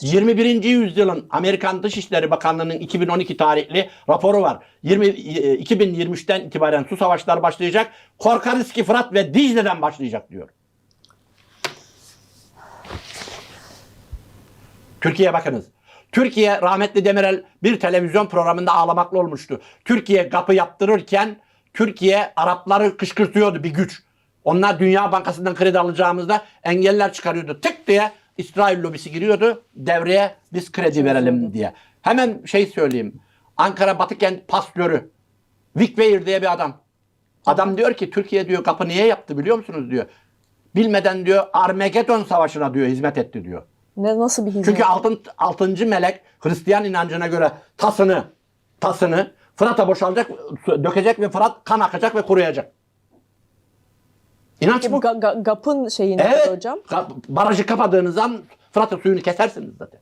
21. yüzyılın Amerikan Dışişleri Bakanlığı'nın 2012 tarihli raporu var. 20, e, 2023'ten itibaren su savaşları başlayacak. Korkarız ki Fırat ve Dicle'den başlayacak diyor. Türkiye bakınız. Türkiye rahmetli Demirel bir televizyon programında ağlamaklı olmuştu. Türkiye kapı yaptırırken Türkiye Arapları kışkırtıyordu bir güç. Onlar Dünya Bankası'ndan kredi alacağımızda engeller çıkarıyordu. Tık diye İsrail lobisi giriyordu devreye biz kredi verelim diye. Hemen şey söyleyeyim. Ankara Batıkent pastörü Vic Weir diye bir adam. Adam diyor ki Türkiye diyor kapı niye yaptı biliyor musunuz diyor. Bilmeden diyor Armageddon Savaşı'na diyor hizmet etti diyor. Ne nasıl bir hizmet? Çünkü altın, altıncı melek Hristiyan inancına göre tasını tasını Fırat'a boşalacak, dökecek ve Fırat kan akacak ve kuruyacak. İnanç bu. Ga- ga- GAP'ın şeyi Evet. hocam? Barajı kapadığınız zaman Fırat'ın suyunu kesersiniz zaten.